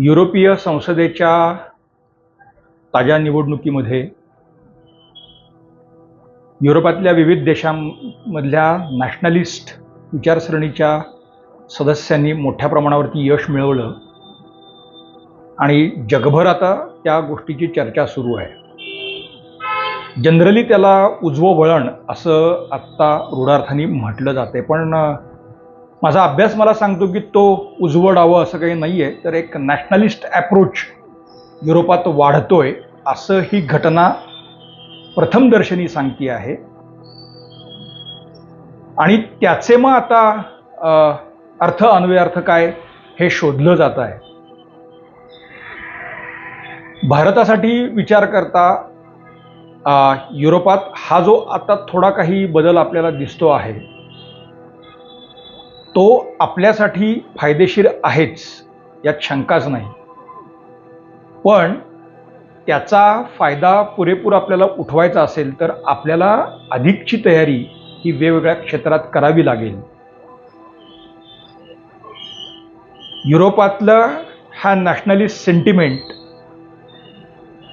युरोपीय संसदेच्या ताज्या निवडणुकीमध्ये युरोपातल्या विविध देशांमधल्या नॅशनलिस्ट विचारसरणीच्या सदस्यांनी मोठ्या प्रमाणावरती यश मिळवलं. आणि जगभर आता त्या गोष्टीची चर्चा सुरू आहे. जनरली त्याला उजवं वळण असं आत्ता रूढार्थाने म्हटलं जाते पण माझा अभ्यास मला सांगतो की तो उजवडावं असं काही नाही आहे तर एक नॅशनलिस्ट ॲप्रोच युरोपात वाढतो आहे असं ही घटना प्रथमदर्शनी सांगती आहे. आणि त्याचे मग आता अर्थ अन्वयार्थ काय हे शोधलं जात आहे. भारतासाठी विचार करता युरोपात हा जो आता थोडा काही बदल आपल्याला दिसतो आहे तो आपल्यासाठी फायदेशीर आहेच यात शंकाच नाही. पण त्याचा फायदा पुरेपूर आपल्याला उठवायचा असेल तर आपल्याला अधिकची तयारी ही वेगवेगळ्या क्षेत्रात करावी लागेल. युरोपातला हा नॅशनलिस्ट सेंटिमेंट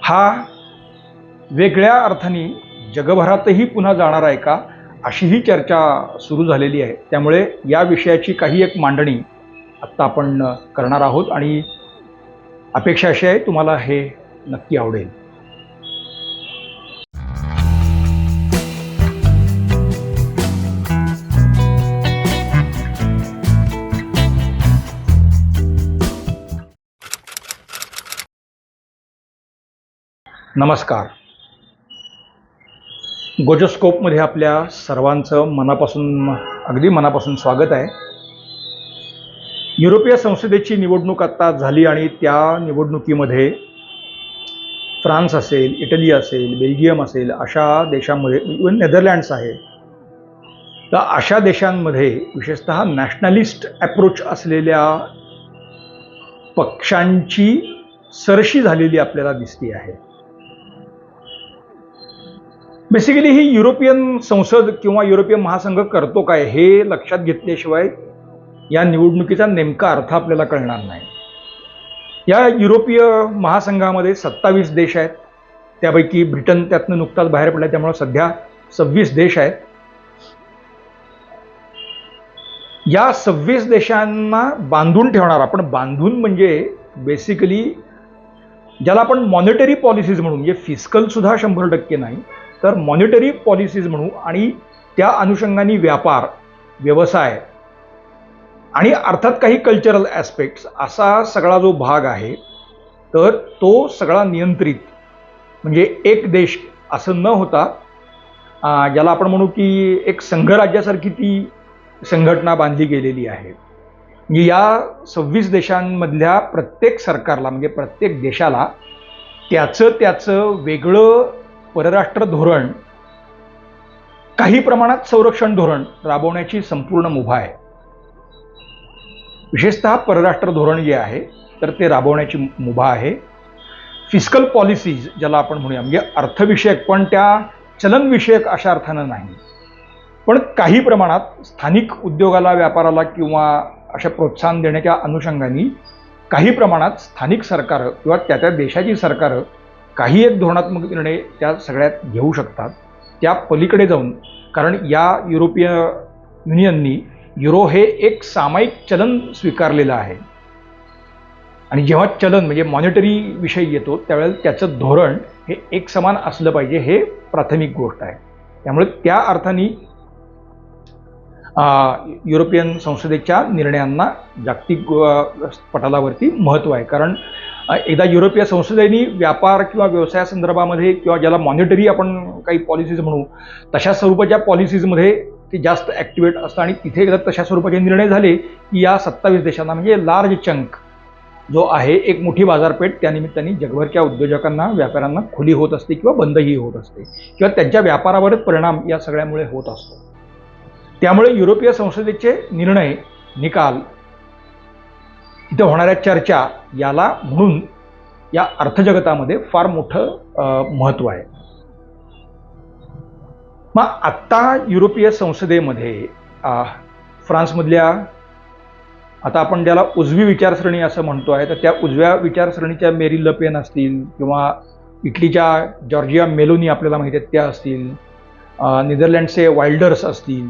हा वेगळ्या अर्थाने जगभरातही पुन्हा जाणार आहे का? अशी ही चर्चा सुरू झालेली आहे. त्यामुळे या विषयाची काही एक मांडणी आत्ता आपण करणार आहोत आणि अपेक्षा अशी आहे तुम्हाला हे नक्की आवडेल. नमस्कार. गोजोस्कोपमध्ये आपल्या सर्वांचं मनापासून अगदी मनापासून स्वागत आहे. युरोपीय संसदेची निवडणूक आत्ता झाली आणि त्या निवडणुकीमध्ये फ्रान्स असेल इटली असेल बेल्जियम असेल अशा देशांमध्ये इवन नेदरलँड्स आहे. तर अशा देशांमध्ये विशेषतः नॅशनलिस्ट ॲप्रोच असलेल्या पक्षांची सरशी झालेली आपल्याला दिसती आहे. बेसिकली ही युरोपियन संसद किंवा युरोपियन महासंघ करतो काय हे लक्षात घेतल्याशिवाय या निवडणुकीचा नेमका अर्थ आपल्याला कळणार नाही. या युरोपीय महासंघामध्ये सत्तावीस देश आहेत. त्यापैकी ब्रिटन त्यातनं नुकताच बाहेर पडला त्यामुळे सध्या सव्वीस देश आहेत. या सव्वीस देशांना बांधून ठेवणार आपण बांधून म्हणजे बेसिकली ज्याला आपण मॉनिटरी पॉलिसीज म्हणून म्हणजे फिस्कलसुद्धा शंभर टक्के नाही तर मॉनिटरी पॉलिसीज म्हणू आणि त्या अनुषंगाने व्यापार व्यवसाय आणि अर्थात काही कल्चरल ॲस्पेक्ट्स असा सगळा जो भाग आहे तर तो सगळा नियंत्रित म्हणजे एक देश असं न होता ज्याला आपण म्हणू की एक संघराज्यासारखी ती संघटना बांधली गेलेली आहे. म्हणजे या सव्वीस देशांमधल्या प्रत्येक सरकारला म्हणजे प्रत्येक देशाला त्याचं त्याचं वेगळं परराष्ट्र धोरण काही प्रमाणात संरक्षण धोरण राबवण्याची संपूर्ण मुभा आहे. विशेषतः परराष्ट्र धोरण जे आहे तर ते राबवण्याची मुभा आहे. फिस्कल पॉलिसीज ज्याला आपण म्हणूया म्हणजे अर्थविषयक पण त्या चलनविषयक अशा अर्थानं नाही. पण काही प्रमाणात स्थानिक उद्योगाला व्यापाराला किंवा अशा प्रोत्साहन देण्याच्या अनुषंगाने काही प्रमाणात स्थानिक सरकारं किंवा त्या त्या देशाची सरकारं काही एक धोरणात्मक निर्णय त्या सगळ्यात घेऊ शकतात. त्या पलीकडे जाऊन कारण या युरोपीय युनियननी युरो हे एक सामायिक चलन स्वीकारलेलं आहे. आणि जेव्हा चलन म्हणजे मॉनिटरी विषय येतो त्यावेळेला त्याचं धोरण हे एक समान असलं पाहिजे हे प्राथमिक गोष्ट आहे. त्यामुळे त्या अर्थाने युरोपियन संसदेच्या निर्णयांना जागतिक पटलावरती महत्त्व आहे. कारण एकदा युरोपीय संसदेने व्यापार किंवा व्यवसायासंदर्भामध्ये किंवा ज्याला मॉनिटरी आपण काही पॉलिसीज म्हणू तशा स्वरूपाच्या पॉलिसीजमध्ये ते जास्त ॲक्टिवेट असतं आणि तिथे एकदा तशा स्वरूपाचे निर्णय झाले की या सत्तावीस देशांना म्हणजे लार्ज चंक जो आहे एक मोठी बाजारपेठ त्या निमित्ताने जगभरच्या उद्योजकांना व्यापाऱ्यांना खुली होत असते किंवा बंदही होत असते. किंवा त्यांच्या व्यापारावरच परिणाम या सगळ्यामुळे होत असतो. त्यामुळे युरोपीय संसदेचे निर्णय निकाल इथं होणाऱ्या चर्चा याला म्हणून या अर्थजगतामध्ये फार मोठं महत्त्व आहे. मग आत्ता युरोपीय संसदेमध्ये फ्रान्समधल्या आता आपण ज्याला उजवी विचारसरणी असं म्हणतो आहे तर त्या उजव्या विचारसरणीच्या मेरी लपेन असतील किंवा इटलीच्या जॉर्जिया मेलोनी आपल्याला माहिती आहेत त्या असतील. नेदरलँडचे वाईल्डर्स असतील.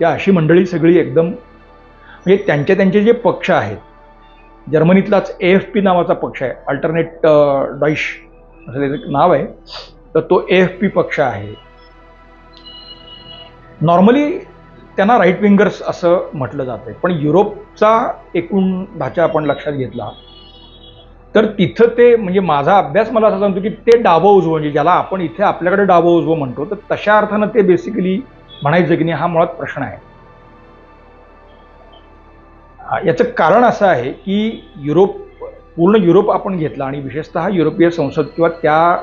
या अशी मंडळी सगळी एकदम म्हणजे त्यांचे त्यांचे जे पक्ष आहेत जर्मनीतलाच ए एफ पी नावाचा पक्ष आहे अल्टरनेट डॉईश असं त्याचं एक नाव आहे तर तो ए एफ पी पक्ष आहे. नॉर्मली त्यांना राईट विंगर्स असं म्हटलं जातं पण युरोपचा एकूण ढाचा आपण लक्षात घेतला तर तिथं ते म्हणजे माझा अभ्यास मला असं सांगतो की ते डावं उजवं म्हणजे ज्याला आपण इथे आपल्याकडे डावं उजवं म्हणतो तर तशा अर्थानं ते बेसिकली म्हणायचं की नाही हा मुळात प्रश्न आहे. याचं कारण असं आहे की युरोप पूर्ण युरोप आपण घेतला आणि विशेषतः युरोपीय संसद किंवा त्या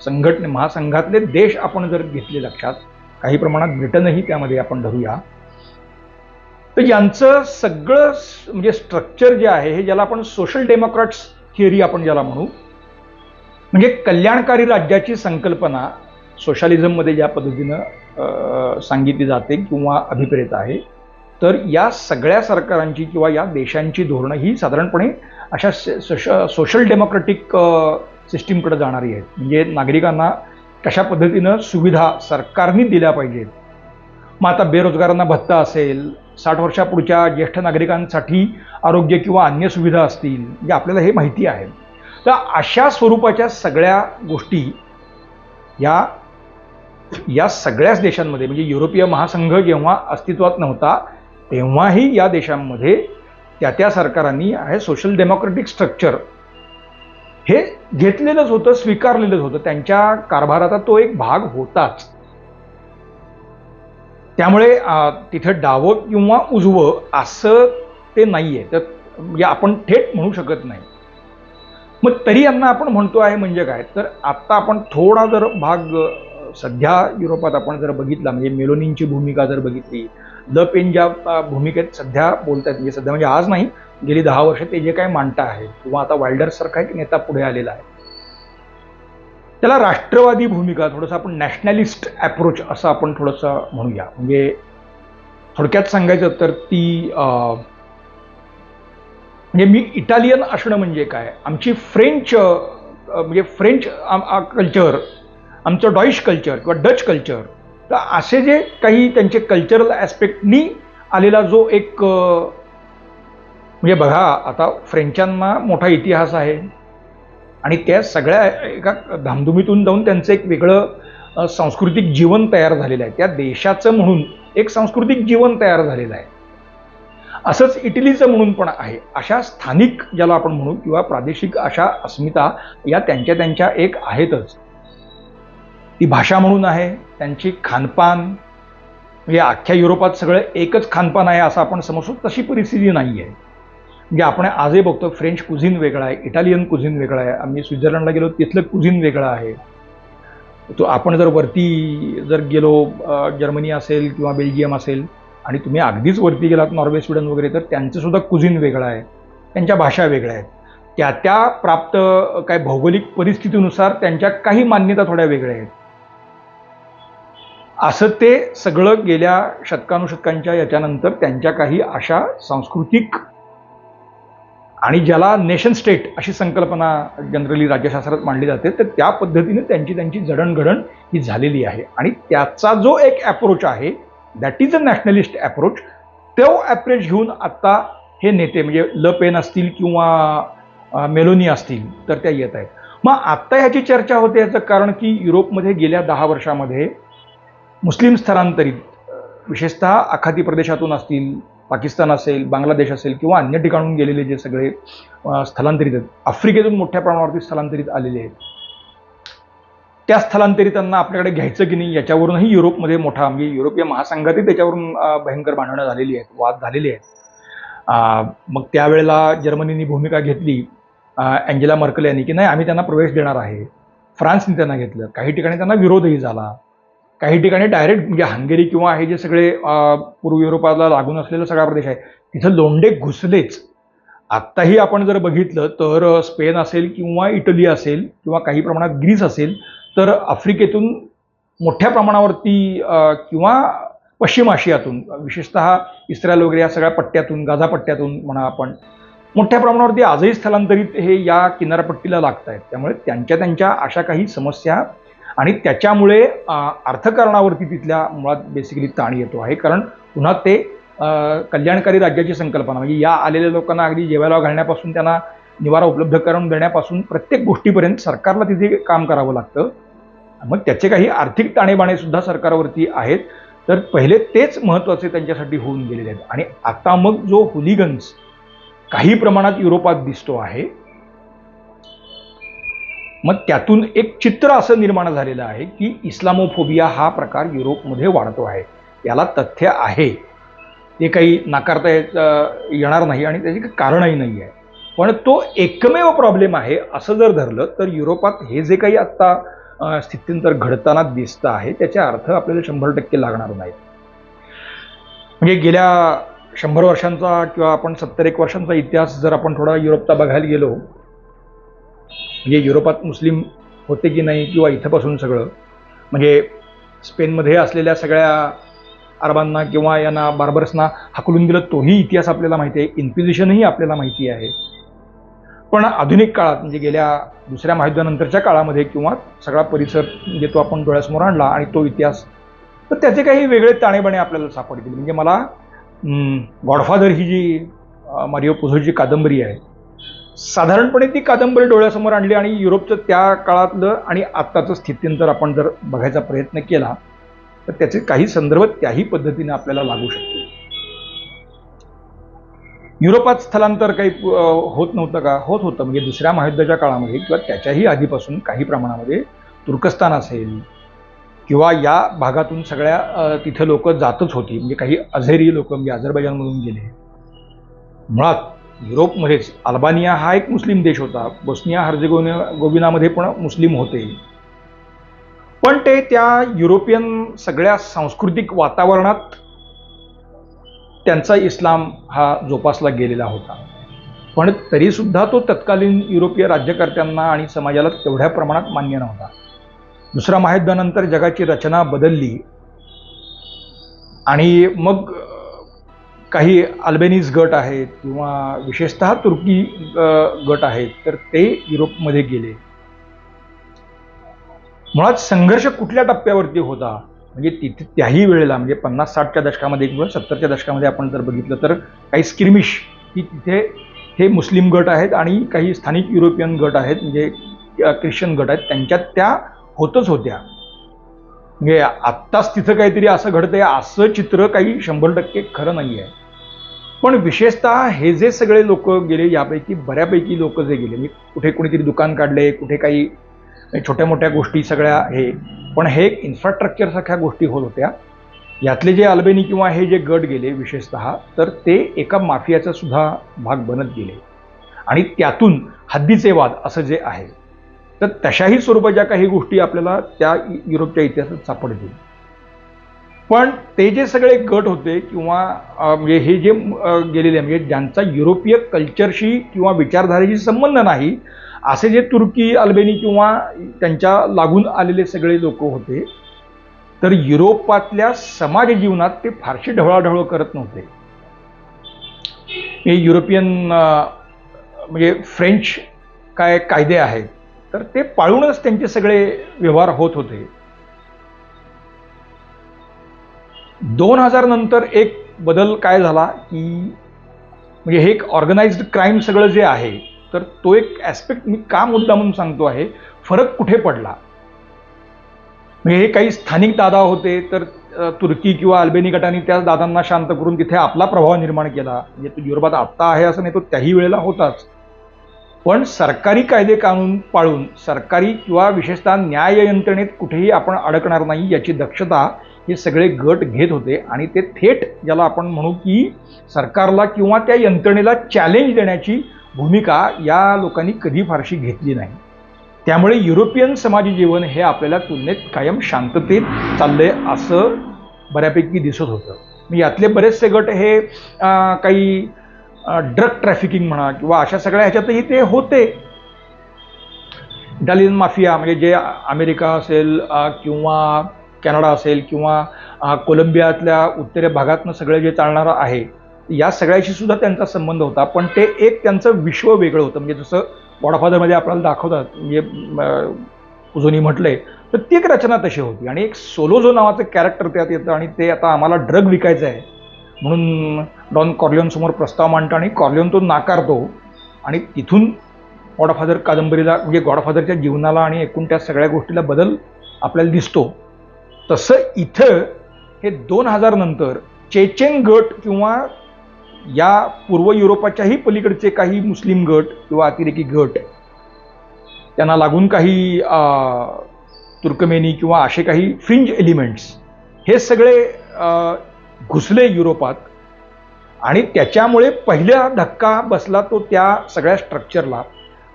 संघटने महासंघातले देश आपण जर घेतले लक्षात काही प्रमाणात ब्रिटनही त्यामध्ये आपण धरूया. तर यांचं सगळं म्हणजे स्ट्रक्चर जे आहे हे ज्याला आपण सोशल डेमोक्रॅट्स थिअरी आपण ज्याला म्हणू म्हणजे कल्याणकारी राज्याची संकल्पना सोशालिझममध्ये ज्या पद्धतीनं सांगितली जाते किंवा अभिप्रेत आहे. तर या सगळ्या सरकारांची किंवा या देशांची धोरणं ही साधारणपणे अशा सोश- सोशल डेमोक्रॅटिक सिस्टीमकडे जाणारी आहेत. म्हणजे नागरिकांना कशा पद्धतीनं सुविधा सरकारने दिल्या पाहिजेत. मग आता बेरोजगारांना भत्ता असेल साठ वर्षापुढच्या ज्येष्ठ नागरिकांसाठी आरोग्य किंवा अन्य सुविधा असतील म्हणजे आपल्याला हे माहिती आहे. तर अशा स्वरूपाच्या सगळ्या गोष्टी या या सगळ्याच देशांमध्ये म्हणजे युरोपीय महासंघ जेव्हा अस्तित्वात नव्हता तेव्हाही या देशांमध्ये त्या त्या सरकारांनी हे सोशल डेमोक्रेटिक स्ट्रक्चर हे घेतलेलंच होतं स्वीकारलेलंच होतं. त्यांच्या कारभाराचा तो एक भाग होताच. त्यामुळे तिथं डावं किंवा उजवं असं ते नाही आहे तर म्हणजे आपण थेट म्हणू शकत नाही. मग तरी यांना आपण म्हणतो आहे म्हणजे काय? तर आत्ता आपण थोडा जर भाग सध्या युरोपात आपण जर बघितला म्हणजे मेलोनींची भूमिका जर बघितली द पेन ज्या भूमिकेत सध्या बोलत आहेत म्हणजे सध्या म्हणजे आज नाही गेली दहा वर्ष ते जे काय मांडता आहे किंवा आता वाईल्डर्स सारखा एक नेता पुढे आलेला आहे. त्याला राष्ट्रवादी भूमिका थोडंसं आपण नॅशनलिस्ट अप्रोच असं आपण थोडंसं म्हणूया. म्हणजे थोडक्यात सांगायचं तर ती म्हणजे मी इटालियन असणं म्हणजे काय? आमची फ्रेंच म्हणजे फ्रेंच कल्चर आमचं डॉईश कल्चर किंवा डच कल्चर. तर असे जे काही त्यांचे कल्चरल ॲस्पेक्टनी आलेला जो एक म्हणजे बघा आता फ्रेंचांना मोठा इतिहास आहे. आणि त्या सगळ्या एका धामधुमीतून जाऊन त्यांचं एक वेगळं सांस्कृतिक जीवन तयार झालेलं आहे. त्या देशाचं म्हणून एक सांस्कृतिक जीवन तयार झालेलं आहे. असंच इटलीचं म्हणून पण आहे. अशा स्थानिक ज्याला आपण म्हणू किंवा प्रादेशिक अशा अस्मिता या त्यांच्या त्यांच्या एक आहेतच. ती भाषा म्हणून आहे त्यांची खानपान. म्हणजे अख्ख्या युरोपात सगळं एकच खानपान आहे असं आपण समजतो तशी परिस्थिती नाही आहे. म्हणजे आपण आजही बघतो फ्रेंच कुझिन वेगळा आहे इटालियन कुझिन वेगळा आहे आम्ही स्वित्झर्लंडला गेलो तिथलं कुझिन वेगळं आहे. तो आपण जर वरती जर गेलो जर्मनी असेल किंवा बेल्जियम असेल आणि तुम्ही अगदीच वरती गेलात नॉर्वे स्वीडन वगैरे तर त्यांचंसुद्धा कुझिन वेगळं आहे. त्यांच्या भाषा वेगळ्या आहेत. त्या त्या प्राप्त काय भौगोलिक परिस्थितीनुसार त्यांच्या काही मान्यता थोड्या वेगळ्या आहेत. असं ते सगळं गेल्या शतकानुशतकांच्या याच्यानंतर त्यांच्या काही अशा सांस्कृतिक आणि ज्याला नेशन स्टेट अशी संकल्पना जनरली राज्यशास्त्रात मांडली जाते तर त्या पद्धतीने त्यांची त्यांची जडणघडण ही झालेली आहे. आणि त्याचा जो एक ॲप्रोच आहे that is a nationalist approach तो ॲप्रोच घेऊन आत्ता हे नेते म्हणजे ल पेन असतील किंवा मेलोनी असतील तर त्या येत आहेत. मग आत्ता ह्याची चर्चा होते याचं कारण की युरोपमध्ये गेल्या दहा वर्षामध्ये मुस्लिम स्थलांतरित विशेषतः आखाती प्रदेशातून असतील पाकिस्तान असेल बांगलादेश असेल किंवा अन्य ठिकाणून गेलेले जे सगळे स्थलांतरित आहेत. आफ्रिकेतून मोठ्या प्रमाणावरती स्थलांतरित आलेले आहेत. त्या स्थलांतरितांना आपल्याकडे घ्यायचं की नाही याच्यावरूनही युरोपमध्ये मोठा म्हणजे युरोपीय महासंघातही त्याच्यावरून भयंकर भांडणं झालेली आहेत वाद झालेले आहेत. मग त्यावेळेला जर्मनीने भूमिका घेतली अँजेला मर्कल यांनी की नाही आम्ही त्यांना प्रवेश देणार आहे. फ्रान्सने त्यांना घेतलं. काही ठिकाणी त्यांना विरोधही झाला. काही ठिकाणी डायरेक्ट म्हणजे हंगेरी किंवा हे जे सगळे पूर्व युरोपाला लागून असलेला सगळा प्रदेश आहे तिथं लोंढे घुसलेच. आत्ताही आपण जर बघितलं तर स्पेन असेल किंवा इटली असेल किंवा काही प्रमाणात ग्रीस असेल तर आफ्रिकेतून मोठ्या प्रमाणावरती किंवा पश्चिम आशियातून विशेषतः इस्रायल वगैरे या सगळ्या पट्ट्यातून गाझा पट्ट्यातून म्हणा आपण मोठ्या प्रमाणावरती आजही स्थलांतरित हे या किनारपट्टीला लागत आहेत त्यामुळे त्यांच्या त्यांच्या अशा काही समस्या आणि त्याच्यामुळे अर्थकारणावरती तिथल्या मुळात बेसिकली ताण येतो आहे. कारण पुन्हा ते कल्याणकारी राज्याची संकल्पना म्हणजे या आलेल्या लोकांना अगदी जेवायला घालण्यापासून त्यांना निवारा उपलब्ध करून देण्यापासून प्रत्येक गोष्टीपर्यंत सरकारला तिथे काम करावं लागतं. मग त्याचे काही आर्थिक ताणेबाणे सुद्धा सरकारवरती आहेत. तर पहिले तेच महत्त्वाचे त्यांच्यासाठी होऊन गेलेले आहेत. आणि आता मग जो हुलिगन्स काही प्रमाणात युरोपात दिसतो आहे मग त्यातून एक चित्र असं निर्माण झालेलं आहे की इस्लामोफोबिया हा प्रकार युरोपमध्ये वाढतो आहे. याला तथ्य आहे. ते काही नाकारता येणार नाही आणि त्याचे काही कारणही नाही आहे. पण तो एकमेव प्रॉब्लेम आहे असं जर धरलं तर युरोपात हे जे काही आत्ता अं, स्थित्यंतर घडताना दिसतं आहे त्याचे अर्थ आपल्याला शंभर टक्के लागणार नाहीत. म्हणजे गेल्या शंभर वर्षांचा किंवा आपण सत्तर एक वर्षांचा इतिहास जर आपण थोडा युरोपचा बघायला गेलो म्हणजे युरोपात मुस्लिम होते की नाही किंवा इथंपासून सगळं म्हणजे स्पेनमध्ये असलेल्या सगळ्या अरबांना किंवा यांना बार्बर्सना हाकलून दिलं तोही इतिहास आपल्याला माहिती आहे. इन्क्विजिशनही आपल्याला माहिती आहे. पण आधुनिक काळात म्हणजे गेल्या दुसऱ्या महायुद्धानंतरच्या काळामध्ये किंवा सगळा परिसर म्हणजे तो आपण डोळ्यासमोर आणला आणि तो इतिहास तर त्याचे काही वेगळे ताणेबाणे आपल्याला सापडतील. म्हणजे मला गॉडफादर ही जी मारिओ पुझोची कादंबरी आहे साधारणपणे ती कादंबरी डोळ्यासमोर आणली आणि युरोपचं त्या काळातलं आणि आत्ताचं स्थित्यंतर आपण जर बघायचा प्रयत्न केला तर त्याचे काही संदर्भ त्याही पद्धतीने आपल्याला लागू शकतील. युरोपात स्थलांतर काही होत नव्हतं का? होत होतं. म्हणजे दुसऱ्या महायुद्धाच्या काळामध्ये किंवा त्याच्याही आधीपासून काही प्रमाणामध्ये तुर्कस्तान असेल किंवा या भागातून सगळ्या तिथं तिथे लोक जातच होती. म्हणजे काही अझेरी लोक म्हणजे अझरबैजानमधून गेले. मुळात युरोपमध्येच अल्बानिया हा एक मुस्लिम देश होता. बोस्निया हर्जेगोविना गोविनामध्ये पण मुस्लिम होते. पण ते त्या युरोपियन सगळ्या सांस्कृतिक वातावरणात त्यांचा इस्लाम हा जोपासला गेलेला होता. पण तरीसुद्धा तो तत्कालीन युरोपीय राज्यकर्त्यांना आणि समाजाला तेवढ्या प्रमाणात मान्य नव्हता. दुसऱ्या महायुद्धानंतर जगाची रचना बदलली आणि मग काही अल्बेनीज गट आहेत किंवा विशेषतः तुर्की गट आहेत तर ते युरोपमध्ये गेले. मुळात संघर्ष कुठल्या टप्प्यावरती होता? म्हणजे तिथे त्याही वेळेला म्हणजे पन्नास साठच्या दशकामध्ये किंवा सत्तरच्या दशकामध्ये आपण जर बघितलं तर काही स्किर्मिश ही तिथे हे मुस्लिम गट आहेत आणि काही स्थानिक युरोपियन गट आहेत म्हणजे ख्रिश्चन गट आहेत त्यांच्यात त्या होतच होत्या. म्हणजे आत्ताच तिथं काहीतरी असं घडतंय असं चित्र काही शंभर टक्के खरं नाही आहे पण विशेषतः हे जे सगळे लोक गेले यापैकी बऱ्यापैकी लोक जे गेले म्हणजे कुठे कुणीतरी दुकान काढले कुठे काही छोट्या मोठ्या गोष्टी सगळ्या हे पण हे एक इन्फ्रास्ट्रक्चरसारख्या गोष्टी होत होत्या. यातले जे अल्बेनी किंवा हे जे गट गेले विशेषतः तर ते एका माफियाचा सुद्धा भाग बनत गेले. आणि त्यातून हद्दीचे वाद असं जे आहे तर तशाही स्वरूपाच्या काही गोष्टी आपल्याला त्या युरोपच्या इतिहासात सापडतील. पण ते जे सगळे गट होते किंवा म्हणजे हे जे गेलेले म्हणजे ज्यांचा युरोपीय कल्चरशी किंवा विचारधारेशी संबंध नाही असे जे तुर्की अल्बेनी किंवा त्यांच्या लागून आलेले सगळे लोक होते तर युरोपातल्या समाज जीवनात ते फारशी ढवळाढवळ करत नव्हते. हे युरोपियन म्हणजे फ्रेंच काय कायदे आहेत तर ते पाळूनच त्यांचे सगळे व्यवहार होत होते. दोन हजार नंतर एक बदल काय झाला की म्हणजे हे एक ऑर्गनाइज्ड क्राईम सगळं जे आहे तर तो एक ॲस्पेक्ट मी का मुद्दा म्हणून सांगतो आहे फरक कुठे पडला? म्हणजे हे काही स्थानिक दादा होते तर तुर्की किंवा अल्बेनी गटांनी त्या दादांना शांत करून तिथे आपला प्रभाव निर्माण केला. म्हणजे तो युरोपात आत्ता आहे असं नाही तो त्याही वेळेला होताच. पण सरकारी कायदे कानून पाळून सरकारी किंवा विशेषतः न्याय यंत्रणेत कुठेही आपण अडकणार नाही याची दक्षता हे सगळे गट घेत होते आणि ते थेट ज्याला आपण म्हणू की सरकारला किंवा त्या यंत्रणेला चॅलेंज देण्याची भूमिका या लोकांनी कधी फारशी घेतली नाही. त्यामुळे युरोपियन समाजी जीवन हे आपल्याला तुलनेत कायम शांततेत चाललंय असं बऱ्यापैकी दिसत होतं. मी यातले बरेचसे गट हे काही ड्रग ट्रॅफिकिंग म्हणा किंवा अशा सगळ्या ह्याच्यातही ते होते. इटालियन माफिया म्हणजे जे अमेरिका असेल किंवा कॅनडा असेल किंवा कोलंबियातल्या उत्तरे भागातनं सगळं जे चालणारं आहे या सगळ्याशी सुद्धा त्यांचा संबंध होता. पण ते एक त्यांचं विश्व वेगळं होतं. म्हणजे जसं वॉडफादरमध्ये आपल्याला दाखवतात म्हणजे अ, म्हटले म्हटलंय तर ती एक रचना तशी होती. आणि एक सोलोझो नावाचं कॅरेक्टर त्यात येतं आणि ते आता आम्हाला ड्रग विकायचं आहे. म्हणून डॉन कॉर्लिओनसमोर प्रस्ताव मांडतो आणि कॉर्लिओन तो नाकारतो. आणि तिथून गॉडफादर कादंबरीला म्हणजे गॉडफादरच्या जीवनाला आणि एकूण त्या सगळ्या गोष्टीला बदल आपल्याला दिसतो. तसं इथं हे दोन हजार नंतर चेचेन गट किंवा या पूर्व युरोपाच्याही पलीकडचे काही मुस्लिम गट किंवा अतिरेकी गट त्यांना लागून काही तुर्कमेनी किंवा असे काही फ्रिंज एलिमेंट्स हे सगळे घुसले युरोपात. आणि त्याच्यामुळे पहिला धक्का बसला तो त्या सगळ्या स्ट्रक्चरला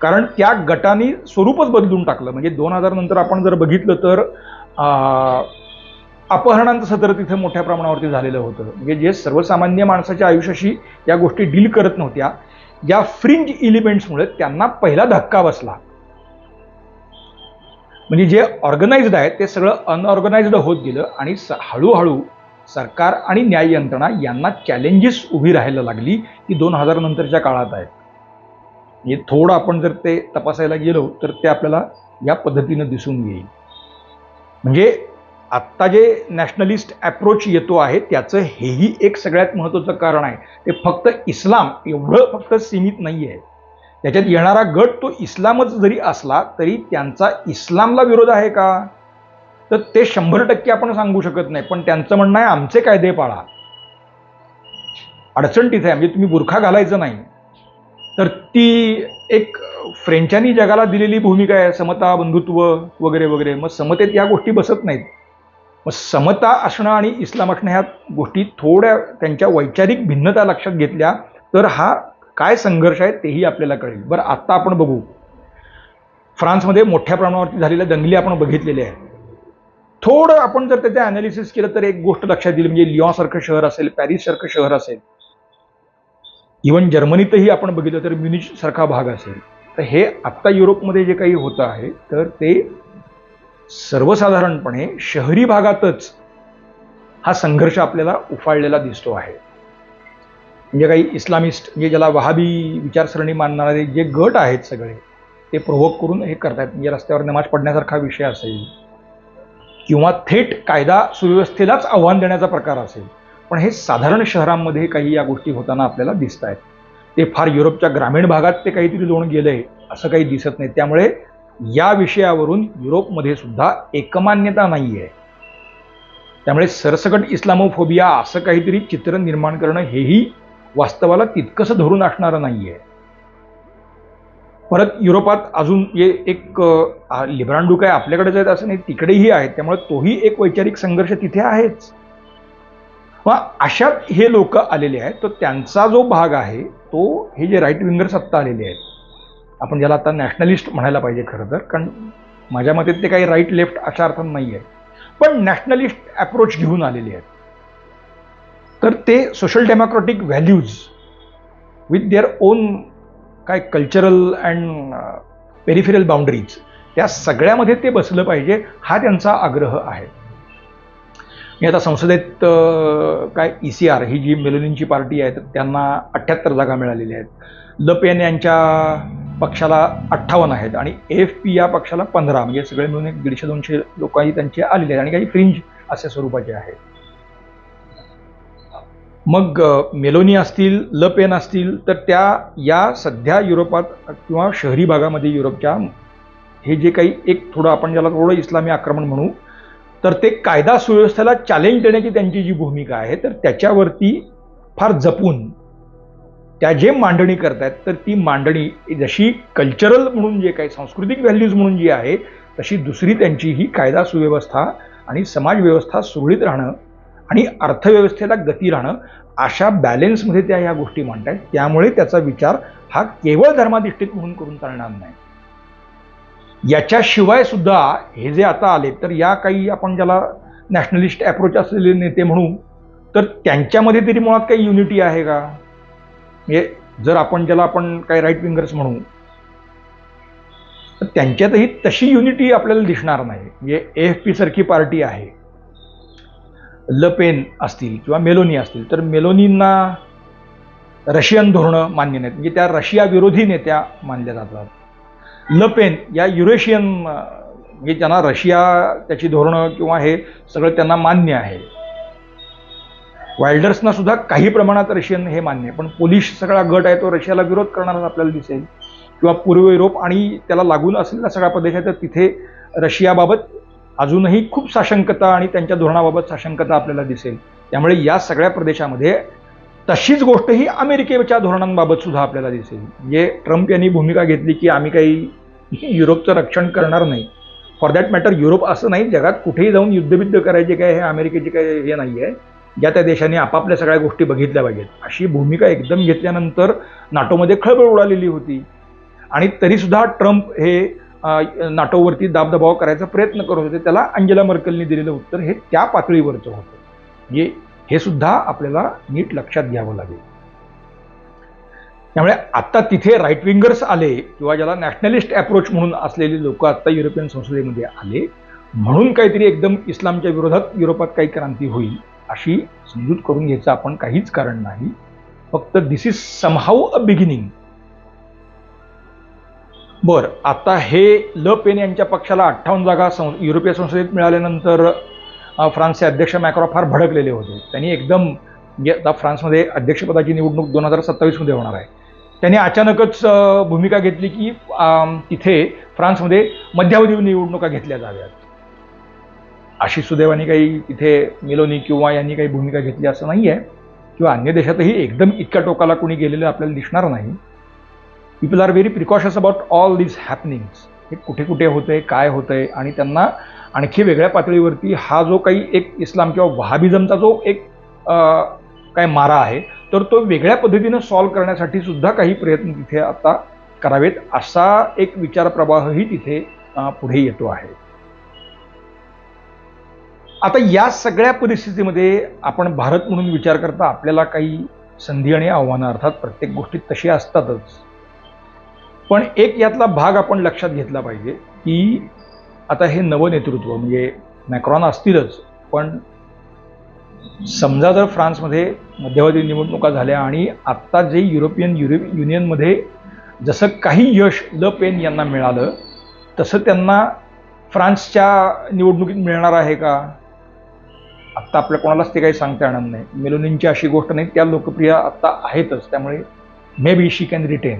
कारण त्या गटाने स्वरूपच बदलून टाकलं. म्हणजे दोन हजार नंतर आपण जर बघितलं तर अपहरणांचं सत्र तिथे मोठ्या प्रमाणावरती झालेलं होतं. म्हणजे जे सर्वसामान्य माणसाच्या आयुष्याशी या गोष्टी डील करत नव्हत्या या फ्रिंज इलिमेंट्समुळे त्यांना पहिला धक्का बसला. म्हणजे जे ऑर्गनाइज्ड आहे ते सगळं अनऑर्गनाइज्ड होत गेलं आणि स- हळूहळू सरकार आणि न्याय यंत्रणा यांना चॅलेंजेस उभी राहायला लागली की दोन हजार नंतरच्या काळात आहेत. म्हणजे थोडं आपण जर ते तपासायला गेलो तर ते आपल्याला या पद्धतीनं दिसून येईल. म्हणजे आत्ता जे नॅशनलिस्ट ॲप्रोच येतो आहे त्याचं हेही एक सगळ्यात महत्त्वाचं कारण आहे. ते फक्त इस्लाम एवढं फक्त सीमित नाही आहे. त्याच्यात येणारा गट तो इस्लामच जरी असला तरी त्यांचा इस्लामला विरोध आहे का? तर ते शंभर टक्के आपण सांगू शकत नाही पण त्यांचं म्हणणं आहे आमचे कायदे पाळा. अडचण तिथे आहे म्हणजे तुम्ही बुरखा घालायचं नाही. तर ती एक फ्रेंचांनी जगाला दिलेली भूमिका आहे समता बंधुत्व वगैरे वगैरे. मग समतेत या गोष्टी बसत नाहीत. मग समता असणं आणि इस्लाम असणं ह्या गोष्टी थोड्या त्यांच्या वैचारिक भिन्नता लक्षात घेतल्या तर हा काय संघर्ष आहे तेही आपल्याला कळेल. बरं आत्ता आपण बघू. फ्रान्समध्ये मोठ्या प्रमाणावरती झालेल्या दंगली आपण बघितलेल्या आहेत. थोडं आपण जर त्याचं अनालिसिस केलं तर एक गोष्ट लक्षात येईल म्हणजे लिऑसारखं शहर असेल पॅरिससारखं शहर असेल इवन जर्मनीतही आपण बघितलं तर म्युनिच सारखा भाग असेल. तर हे आत्ता युरोपमध्ये जे काही होतं आहे तर ते सर्वसाधारणपणे शहरी भागातच हा संघर्ष आपल्याला उफाळलेला दिसतो आहे. म्हणजे काही इस्लामिस्ट म्हणजे ज्याला वहाबी विचारसरणी मानणारे जे गट आहेत सगळे ते प्रोव्होक करून हे करतायत. म्हणजे रस्त्यावर नमाज पडण्यासारखा विषय असेल किंवा थेट कायदा सुव्यवस्थेलाच आव्हान देण्याचा प्रकार असेल पण हे साधारण शहरांमध्ये काही या गोष्टी होताना आपल्याला दिसत आहेत ते फार युरोपच्या ग्रामीण भागात ते काहीतरी लोण गेलंय असं काही दिसत नाही. त्यामुळे या विषयावरून युरोपमध्ये सुद्धा एकमान्यता नाही आहे त्यामुळे सरसकट इस्लामोफोबिया असं काहीतरी चित्र निर्माण करणं हेही वास्तवाला तितकंसं धरून असणारं नाही आहे परत युरोपात अजून हे एक लिब्रांडू काय आपल्याकडेच आहेत असं नाही तिकडेही आहेत. त्यामुळे तोही एक वैचारिक संघर्ष तिथे आहेच. मग अशात हे लोक आलेले आहेत. तर त्यांचा जो भाग आहे तो हे जे राईट विंगर सत्ता आलेले आहेत आपण ज्याला आता नॅशनलिस्ट म्हणायला पाहिजे खरं तर कारण माझ्या मते ते काही राईट लेफ्ट अशा अर्थात नाही आहे पण नॅशनलिस्ट अप्रोच घेऊन आलेले आहेत. तर ते social democratic values with their own काय कल्चरल अँड पेरिफेरल बाउंड्रीज त्या सगळ्यामध्ये ते बसलं पाहिजे हा त्यांचा आग्रह आहे. मी आता संसदेत काय ई सी आर ही जी मेलोनींची पार्टी आहे तर त्यांना अठ्ठ्याहत्तर जागा मिळालेल्या आहेत. ल पेन यांच्या पक्षाला अठ्ठावन्न आहेत आणि एफ पी या पक्षाला पंधरा म्हणजे सगळे मिळून एक दीडशे दोनशे लोकही त्यांचे आलेले आहेत आणि काही फ्रिंज अशा स्वरूपाचे आहेत. मग मेलोनी असतील ल पेन असतील तर त्या या सध्या युरोपात किंवा शहरी भागामध्ये युरोपच्या हे जे काही एक थोडं आपण ज्याला थोडं इस्लामी आक्रमण म्हणू तर ते कायदा सुव्यवस्थेला चॅलेंज देण्याची त्यांची जी भूमिका आहे तर त्याच्यावरती फार जपून त्या जे मांडणी करतायत तर ती मांडणी जशी कल्चरल म्हणून जे काही सांस्कृतिक व्हॅल्यूज म्हणून जी आहे तशी दुसरी त्यांची ही कायदा सुव्यवस्था आणि समाज व्यवस्था सुरळीत राहणं आणि अर्थव्यवस्थेला गती राहणं अशा बॅलेन्समध्ये त्या ह्या गोष्टी मांडतायत. त्यामुळे त्याचा विचार हा केवळ धर्माधिष्ठित म्हणून करून चालणार नाही. याच्याशिवाय सुद्धा हे जे आता आले तर या काही आपण ज्याला नॅशनलिस्ट अप्रोच असलेले नेते म्हणू तर त्यांच्यामध्ये तरी मुळात काही युनिटी आहे का? म्हणजे जर आपण ज्याला आपण काही राईट विंगर्स म्हणू तर त्यांच्यातही तशी युनिटी आपल्याला दिसणार नाही. म्हणजे ए एफ पी सारखी पार्टी आहे. लपेन असतील किंवा मेलोनी असतील तर मेलोनींना रशियन धोरणं मान्य नाहीत. म्हणजे त्या रशिया विरोधी नेत्या मानल्या जातात. लपेन या युरेशियन म्हणजे त्यांना रशिया त्याची धोरणं किंवा हे सगळं त्यांना मान्य आहे. वायल्डर्सना सुद्धा काही प्रमाणात रशियन हे मान्य आहे. पण पोलिश सगळा गट आहे तो रशियाला विरोध करणारा आपल्याला दिसेल. किंवा पूर्व युरोप आणि त्याला लागून असलेला सगळा प्रदेश आहे तर तिथे रशियाबाबत अजूनही खूप साशंकता आणि त्यांच्या धोरणाबाबत साशंकता आपल्याला दिसेल. त्यामुळे या सगळ्या प्रदेशामध्ये तशीच गोष्ट ही अमेरिकेच्या धोरणांबाबत सुद्धा आपल्याला दिसेल. म्हणजे ट्रम्प यांनी भूमिका घेतली की आम्ही काही युरोपचं रक्षण करणार नाही. फॉर दॅट मॅटर युरोप असं नाही जगात कुठेही जाऊन युद्धबिद्ध करायचे काय हे अमेरिकेचे काय हे नाही आहे ज्या त्या देशाने आपापल्या सगळ्या गोष्टी बघितल्या पाहिजेत. अशी भूमिका एकदम घेतल्यानंतर नाटोमध्ये खळबळ उडालेली होती. आणि तरीसुद्धा ट्रम्प हे नाटोवरती दाबदबाव करायचा प्रयत्न करत होते. त्याला अंजेला मर्कलनी दिलेलं उत्तर हे त्या पातळीवरचं होतं. म्हणजे हे सुद्धा आपल्याला नीट लक्षात घ्यावं लागेल. त्यामुळे आता तिथे राईट विंगर्स आले किंवा ज्याला नॅशनलिस्ट अप्रोच म्हणून असलेले लोक आता युरोपियन संसदेमध्ये आले म्हणून काहीतरी एकदम इस्लामच्या विरोधात युरोपात काही क्रांती होईल अशी समजूत करून घ्यायचं आपण काहीच कारण नाही. फक्त this is somehow a beginning बर आता हे ल पेन यांच्या पक्षाला अठ्ठावन्न जागा सं युरोपीय संसदेत मिळाल्यानंतर फ्रान्सचे अध्यक्ष मॅक्रॉ फार भडकलेले होते. त्यांनी एकदम म्हणजे आता फ्रान्समध्ये अध्यक्षपदाची निवडणूक दोन हजार सत्तावीसमध्ये होणार आहे. त्यांनी अचानकच भूमिका घेतली की तिथे फ्रान्समध्ये मध्यावधी निवडणुका घेतल्या जाव्यात. आशिष सुदैवाने काही तिथे मिलोनी किंवा यांनी काही भूमिका घेतली असं नाही आहे किंवा अन्य देशातही एकदम इतक्या टोकाला कोणी गेलेलं आपल्याला दिसणार नाही. People are very precautions about all these happenings हे कुठे कुठे होतंय काय होतंय आणि त्यांना आणखी वेगळ्या पातळीवरती हा जो काही एक इस्लाम किंवा वहाबिझमचा जो एक काय मारा आहे तर तो वेगळ्या पद्धतीनं सॉल्व्ह करण्यासाठी सुद्धा काही प्रयत्न तिथे आता करावेत असा एक विचारप्रवाहही तिथे पुढे येतो आहे. आता या सगळ्या परिस्थितीमध्ये आपण भारत म्हणून विचार करता आपल्याला काही संधी आणि आव्हानं अर्थात प्रत्येक गोष्टीत तशी असतातच. पण एक यातला भाग आपण लक्षात घेतला पाहिजे की आता हे नवं नेतृत्व म्हणजे मॅक्रॉन असतीलच पण समजा जर फ्रान्समध्ये मध्यवर्ती निवडणुका झाल्या आणि आत्ता जे युरोपियन युरो युनियनमध्ये जसं काही यश ल पेन यांना मिळालं तसं त्यांना फ्रान्सच्या निवडणुकीत मिळणार आहे का? आत्ता आपल्या कोणालाच ते काही सांगता येणार नाही. मेलोनींची अशी गोष्ट नाही त्या लोकप्रिय आत्ता आहेतच. त्यामुळे may be she can retain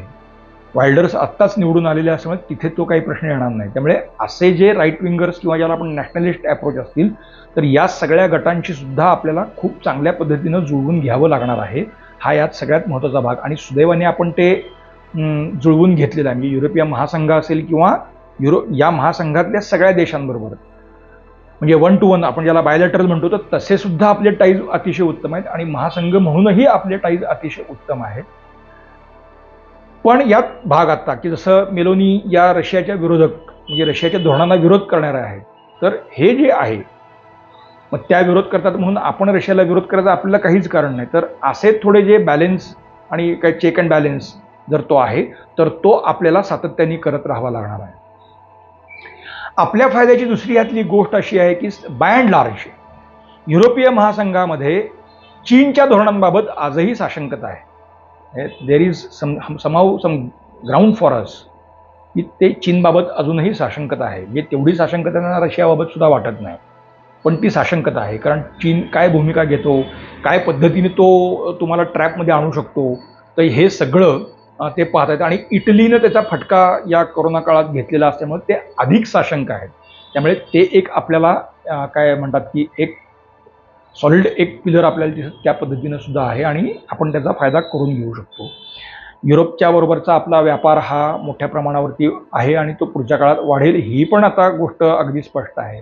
वायल्डर्स आत्ताच निवडून आलेले असल्यामुळे तिथे तो काही प्रश्न येणार नाही. त्यामुळे असे जे राईट विंगर्स किंवा ज्याला आपण नॅशनलिस्ट अप्रोच असतील तर या सगळ्या गटांशी सुद्धा आपल्याला खूप चांगल्या पद्धतीनं जुळवून घ्यावं लागणार आहे. हा यात सगळ्यात महत्त्वाचा भाग. आणि सुदैवाने आपण ते जुळवून घेतलेलं आहे. म्हणजे युरोपीय महासंघ असेल किंवा युरो या महासंघातल्या सगळ्या देशांबरोबर. म्हणजे वन टू वन आपण ज्याला बायलॅटरल म्हणतो तर तसे सुद्धा आपले टाईज अतिशय उत्तम आहेत. आणि महासंघ म्हणूनही आपले टाईज अतिशय उत्तम आहेत. पण यात भाग आता की जसं मेलोनी या रशियाच्या विरोधक म्हणजे रशियाच्या धोरणांना विरोध करणारे आहेत तर हे जे आहे मग त्या विरोध करतात म्हणून आपण रशियाला विरोध करायचा आपल्याला काहीच कारण नाही. तर असे थोडे जे बॅलेन्स आणि काय चेक अँड बॅलेन्स जर तो आहे तर तो आपल्याला सातत्याने करत राहावा लागणार आहे. आपल्या फायद्याची दुसरी यातली गोष्ट अशी आहे की बाय अँड लार्ज युरोपीय महासंघामध्ये चीनच्या धोरणांबाबत आजही साशंकता आहे. देर इज सम समाव सम ग्राउंड फॉर अस की ते चीनबाबत अजूनही साशंकता आहे. जे तेवढी साशंकता त्यांना रशियाबाबत सुद्धा वाटत नाही. पण ती साशंकता आहे. कारण चीन काय भूमिका घेतो काय पद्धतीने तो तुम्हाला ट्रॅपमध्ये आणू शकतो तर हे सगळं ते पाहत आहेत. आणि इटलीनं त्याचा फटका या कोरोना काळात घेतलेला असल्यामुळे ते अधिक साशंक आहेत. त्यामुळे ते एक आपल्याला काय म्हणतात की एक सॉलिड एक पिलर आपल्याला दिसत त्या पद्धतीनं सुद्धा आहे आणि आपण त्याचा फायदा करून घेऊ शकतो. युरोपच्या बरोबरचा आपला व्यापार हा मोठ्या प्रमाणावरती आहे आणि तो पुढच्या काळात वाढेल ही पण आता गोष्ट अगदी स्पष्ट आहे.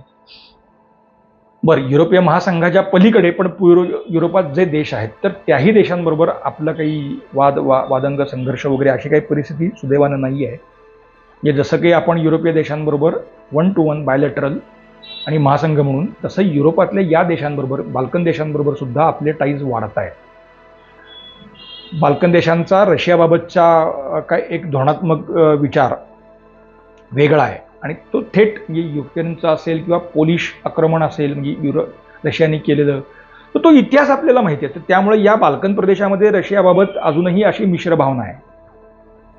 बरं युरोपीय महासंघाच्या पलीकडे पण पूर्व युरोपात जे देश आहेत तर त्याही देशांबरोबर आपलं काही वाद वा वादंग संघर्ष वगैरे अशी काही परिस्थिती सुदैवानं नाही आहे म्हणजे जसं की आपण युरोपीय देशांबरोबर वन टू वन बायलेटरल आणि महासंघ म्हणून तसं युरोपातल्या या देशांबरोबर बाल्कन देशांबरोबर सुद्धा आपले टाईज वाढत आहेत. बाल्कन देशांचा रशियाबाबतचा काय एक धोरणात्मक विचार वेगळा आहे. आणि तो थेट म्हणजे युक्रेनचा असेल किंवा पोलिश आक्रमण असेल म्हणजे युरो रशियाने केलेलं तर तो इतिहास आपल्याला माहिती आहे. तर त्यामुळे या बाल्कन प्रदेशामध्ये रशियाबाबत अजूनही अशी मिश्र भावना आहे.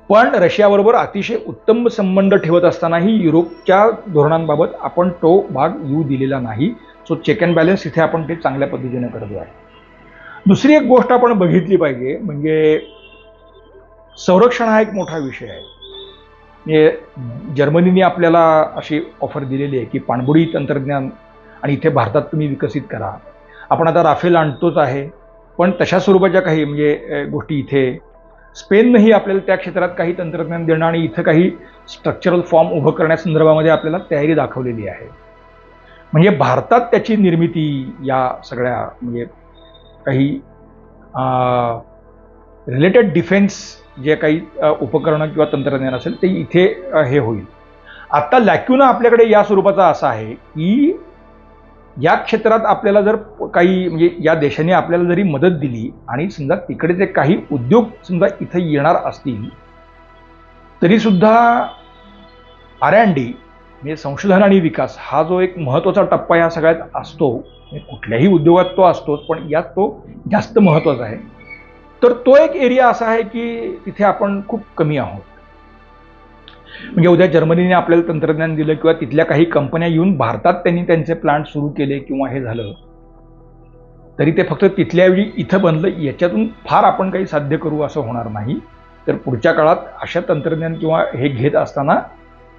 पण रशियाबरोबर अतिशय उत्तम संबंध ठेवत असतानाही युरोपच्या धोरणांबाबत आपण तो भाग येऊ दिलेला नाही. सो चेक अँड बॅलन्स इथे आपण ते चांगल्या पद्धतीने करतो आहे दुसरी एक गोष्ट आपण बघितली पाहिजे म्हणजे संरक्षण हा एक मोठा विषय आहे. म्हणजे जर्मनीने आपल्याला अशी ऑफर दिलेली आहे की पाणबुडी तंत्रज्ञान आणि इथे भारतात तुम्ही विकसित करा. आपण आता राफेल आणतोच आहे पण तशा स्वरूपाच्या काही म्हणजे गोष्टी इथे स्पेननंही आपल्याला त्या क्षेत्रात काही तंत्रज्ञान देणं आणि इथं काही स्ट्रक्चरल फॉर्म उभं करण्यासंदर्भामध्ये आपल्याला तयारी दाखवलेली आहे. म्हणजे भारतात त्याची निर्मिती या सगळ्या म्हणजे काही रिलेटेड डिफेन्स जे काही उपकरणं किंवा तंत्रज्ञान असेल ते इथे हे होईल. आत्ता लॅक्युना आपल्याकडे या स्वरूपाचा असा आहे की या क्षेत्रात आपल्याला जर काही म्हणजे या देशाने आपल्याला जरी मदत दिली आणि समजा तिकडेचे काही उद्योग समजा इथं येणार असतील तरी सुद्धा आर अँड डी म्हणजे संशोधन आणि विकास हा जो एक महत्त्वाचा टप्पा या सगळ्यात असतो. म्हणजे कुठल्याही उद्योगात तो असतोच पण यात तो जास्त महत्त्वाचा आहे. तर तो एक एरिया असा आहे की तिथे आपण खूप कमी आहोत. म्हणजे उद्या जर्मनीने आपल्याला तंत्रज्ञान दिलं किंवा तिथल्या काही कंपन्या येऊन भारतात त्यांनी त्यांचे प्लांट सुरू केले किंवा हे झालं. तरी ते फक्त तिथल्याऐवजी इथं बनलं याच्यातून फार आपण काही साध्य करू असं होणार नाही. तर पुढच्या काळात अशा तंत्रज्ञान किंवा हे घेत असताना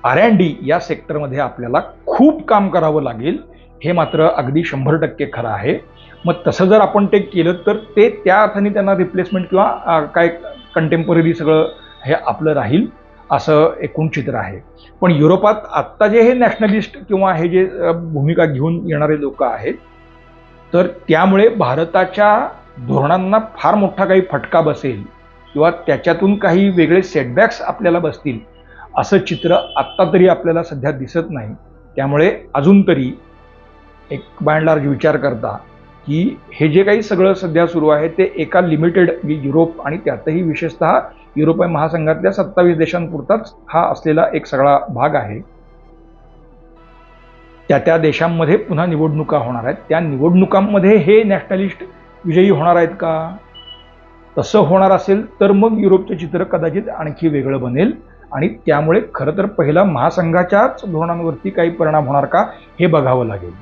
आर अँड डी या सेक्टरमध्ये आपल्याला खूप काम करावं लागेल. हे मात्र अगदी शंभर टक्के खरं आहे. मग तसं जर आपण ते केलं तर ते त्या अर्थाने त्यांना रिप्लेसमेंट किंवा काय कंटेम्पररी सगळं हे आपलं राहील. असं एकूण चित्र आहे. पण युरोपात आत्ता जे हे नॅशनलिस्ट किंवा हे जे भूमिका घेऊन येणारे लोक आहेत तर त्यामुळे भारताच्या धोरणांना फार मोठा काही फटका बसेल किंवा त्याच्यातून काही वेगळे सेटबॅक्स आपल्याला बसतील असं चित्र आत्ता तरी आपल्याला सध्या दिसत नाही. त्यामुळे अजून तरी एक बाय लार्ज विचार करता की हे जे काही सगळं सध्या सुरू आहे ते एका लिमिटेड युरोप आणि त्यातही विशेषतः युरोपीय महासंघातल्या सत्तावीस देशांपुरताच हा असलेला एक सगळा भाग आहे. त्या त्या देशांमध्ये पुन्हा निवडणुका होणार आहेत. त्या निवडणुकांमध्ये हे नॅशनलिस्ट विजयी होणार आहेत का? तसं होणार असेल तर मग युरोपचं चित्र कदाचित आणखी वेगळं बनेल. आणि त्यामुळे खरं तर पहिला महासंघाच्याच धोरणांवरती काही परिणाम होणार का हे बघावं लागेल.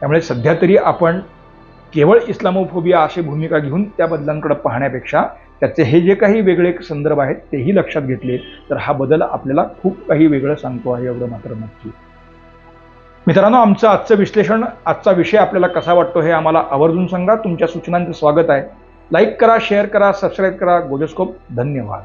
त्यामुळे सध्या तरी आपण केवळ इस्लामोफोबिया अशी भूमिका घेऊन त्या बदलांकडे पाहण्यापेक्षा त्याचे हे जे काही वेगळे संदर्भ आहेत तेही लक्षात घेतले तर हा बदल आपल्याला खूप काही वेगळं सांगतो आहे एवढं मात्र नक्की. मित्रांनो आमचं आजचं विश्लेषण आजचा विषय आपल्याला कसा वाटतो हे आम्हाला आवर्जून सांगा. तुमच्या सूचनांचं स्वागत आहे. लाईक करा शेअर करा सबस्क्राईब करा. गोजोस्कोप. धन्यवाद.